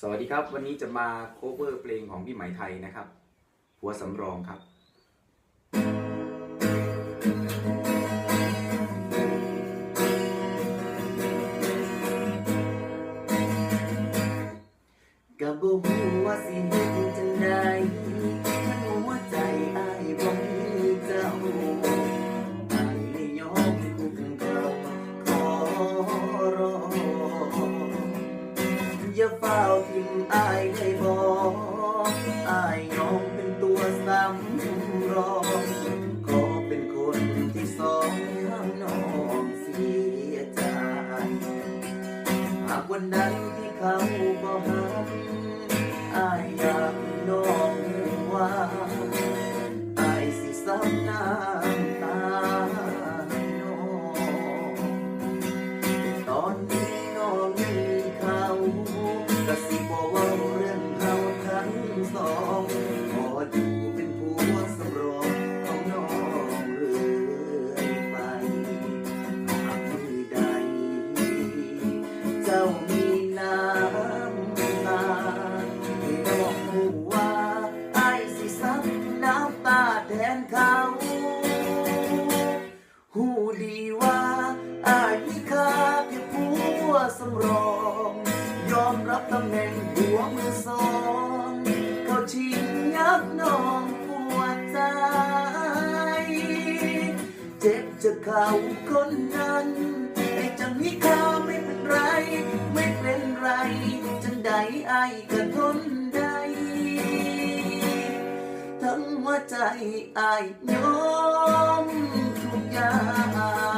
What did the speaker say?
สวัสดีครับ วันนี้จะมาโคเวอร์เพลงของพี่ไหมไทยนะครับหัวสำรองครับกับบ่หัวสิเฮ็ดจังใด อย่าเฝ้าทิมอายได้บ่อ้ายยอมเป็นตัวสำรองขอเป็นคนที่สองข้างน้องเสียใจหากวันใดที่เขาบ่หักอายอยากน้องว่าอายสิซ้ำน้า แทนเขาหูดีว่าไอ้ายมีค่าเพียงผัวสำรอง ยอมรับตำแหน่งหัวมือสองเขาชิงยักน้องปวใจ เจ็บจะเขาคนนั้นไอ้จังนี้ข้าไม่เป็นไร ไม่เป็นไรจังใดไอ้ก็ทน วใจอายยอมทุกอย่าง